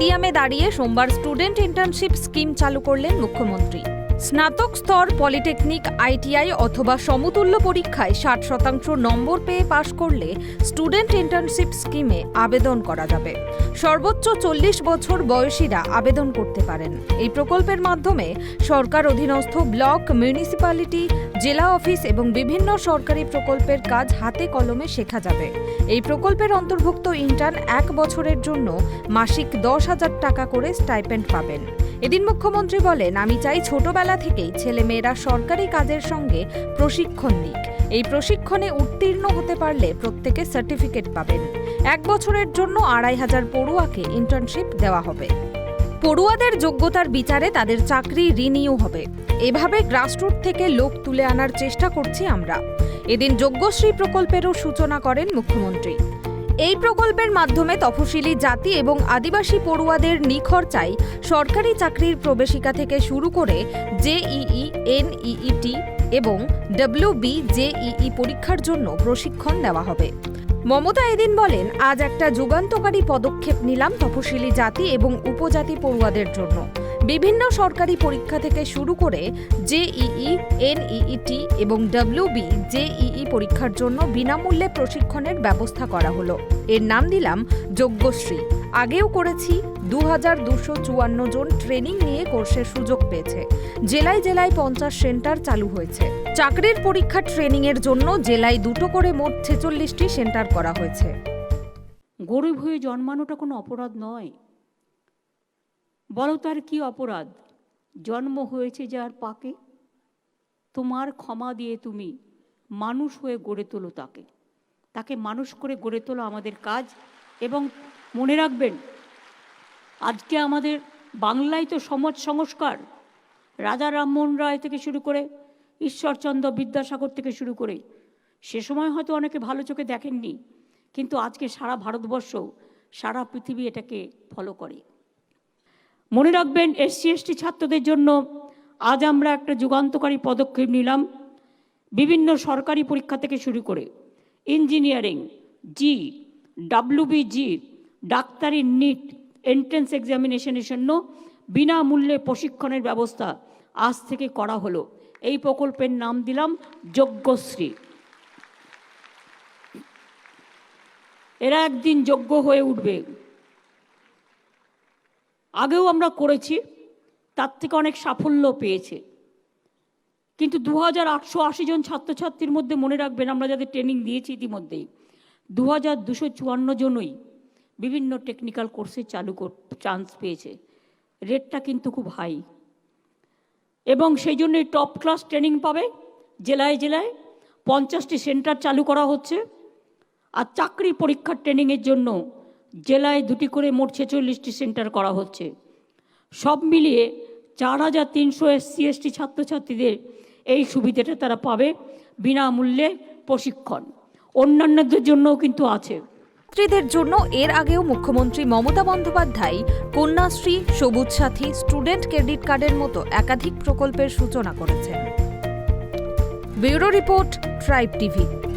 স্টেডিয়ামে দাঁড়িয়ে সোমবার স্টুডেন্ট ইন্টার্নশিপ স্কিম চালু করলেন মুখ্যমন্ত্রী। স্নাতক স্তর পলিটেকনিক, আইটিআই অথবা সমতুল্য পরীক্ষায় ষাট শতাংশ নম্বর পেয়ে পাশ করলে স্টুডেন্ট ইন্টার্নশিপ স্কিমে আবেদন করা যাবে। সর্বোচ্চ চল্লিশ বছর বয়সীরা আবেদন করতে পারেন। এই প্রকল্পের মাধ্যমে সরকার অধীনস্থ ব্লক, মিউনিসিপ্যালিটি, জেলা অফিস এবং বিভিন্ন সরকারি প্রকল্পের কাজ হাতে কলমে শেখা যাবে। এই প্রকল্পের অন্তর্ভুক্ত ইন্টার্ন এক বছরের জন্য মাসিক দশ হাজার টাকা করে স্টাইপেন্ড পাবেন। এদিন মুখ্যমন্ত্রী বলেন, আমি চাই ছোটবেলা থেকেই ছেলেমেয়েরা সরকারি কাজের সঙ্গে প্রশিক্ষণ নিক। এই প্রশিক্ষণে উত্তীর্ণ হতে পারলে প্রত্যেকে সার্টিফিকেট পাবেন। এক বছরের জন্য আড়াই হাজার পড়ুয়াকে ইন্টার্নশিপ দেওয়া হবে। পড়ুয়াদের যোগ্যতার বিচারে তাদের চাকরি রিনিউ হবে। এভাবে গ্রাসরুট থেকে লোক তুলে আনার চেষ্টা করছি আমরা। এদিন যোগ্যশ্রী প্রকল্পেরও সূচনা করেন মুখ্যমন্ত্রী। এই প্রকল্পের মাধ্যমে তফসিলি জাতি এবং আদিবাসী পড়ুয়াদের নিখরচায় সরকারি চাকরির প্রবেশিকা থেকে শুরু করে জেইই, এনইইটি এবং ডব্লিউবি জেইই পরীক্ষার জন্য প্রশিক্ষণ দেওয়া হবে। মমতা এদিন বলেন, আজ একটা যুগান্তকারী পদক্ষেপ নিলাম তফসিলি জাতি এবং উপজাতি পড়ুয়াদের জন্য। বিভিন্ন সরকারি পরীক্ষা থেকে শুরু করে জেইই এনইইটি এবং ডব্লিউবি জেইই পরীক্ষার জন্য বিনামূল্যে প্রশিক্ষণের ব্যবস্থা করা হলো। এর নাম দিলাম যজ্ঞশ্রী। আগেও করেছি দু হাজার দুশো চুয়ান্ন জন ট্রেনিং নিয়ে কোর্সের সুযোগ পেয়েছে। জেলায় জেলায় পঞ্চাশ সেন্টার চালু হয়েছে। চাকরির পরীক্ষা ট্রেনিংয়ের জন্য জেলায় দুটো করে মোট ছেচল্লিশটি সেন্টার করা হয়েছে। গরিব হয়ে জন্মানোটা কোনো অপরাধ নয়। বলো তার কি অপরাধ? জন্ম হয়েছে যার পাকে। তোমার ক্ষমা দিয়ে তুমি মানুষ হয়ে গড়ে তোলো তাকে। তাকে মানুষ করে গড়ে তোলা আমাদের কাজ এবং মনে রাখবেন, আজকে আমাদের বাংলায় তো সমাজ সংস্কার। রাজা রামমোহন রায় থেকে শুরু করে ঈশ্বরচন্দ্র বিদ্যাসাগর থেকে শুরু করে, সে সময় হয়তো অনেকে ভালো চোখে দেখেননি, কিন্তু আজকে সারা ভারতবর্ষ, সারা পৃথিবী এটাকে ফলো করে। মনে রাখবেন এসসি এসটি ছাত্রদের জন্য আজ আমরা একটা যুগান্তকারী পদক্ষেপ নিলাম, বিভিন্ন সরকারি পরীক্ষা থেকে শুরু করে। Engineering JEE W B JEE ডাক্তারি নিট এন্ট্রেন্স এক্সামিনেশনের জন্য বিনামূল্যে প্রশিক্ষণের ব্যবস্থা আজ থেকে করা হলো। এই প্রকল্পের নাম দিলাম যজ্ঞশ্রী। এরা একদিন যোগ্য হয়ে উঠবে। আগেও আমরা করেছি, তার থেকে অনেক সাফল্য পেয়েছে। কিন্তু দু হাজার আটশো আশি জন ছাত্রছাত্রীর মধ্যে মনে রাখবেন, আমরা যাদের ট্রেনিং দিয়েছি ইতিমধ্যেই দু হাজার দুশো চুয়ান্ন জনই বিভিন্ন টেকনিক্যাল কোর্সে চালু চান্স পেয়েছে। রেটটা কিন্তু খুব হাই এবং সেই জন্যই টপ ক্লাস ট্রেনিং পাবে, জেলায় জেলায় পঞ্চাশটি সেন্টার চালু করা হচ্ছে, আর চাকরি পরীক্ষার ট্রেনিংয়ের জন্য জেলায় দুটি করে মোট ছেচল্লিশটি সেন্টার করা হচ্ছে। সব মিলিয়ে চার হাজার তিনশো এসসি, এসটি ছাত্রছাত্রীদের এই সুবিধাটা তারা পাবে বিনামূল্যে প্রশিক্ষণ। অন্যান্যদের জন্যও কিন্তু আছে। ছাত্রীদের জন্য এর আগেও মুখ্যমন্ত্রী মমতা বন্দ্যোপাধ্যায় কন্যাশ্রী, সবুজ সাথী, স্টুডেন্ট ক্রেডিট কার্ডের মতো একাধিক প্রকল্পের সূচনা করেছেন। Bureau report, tribe TV.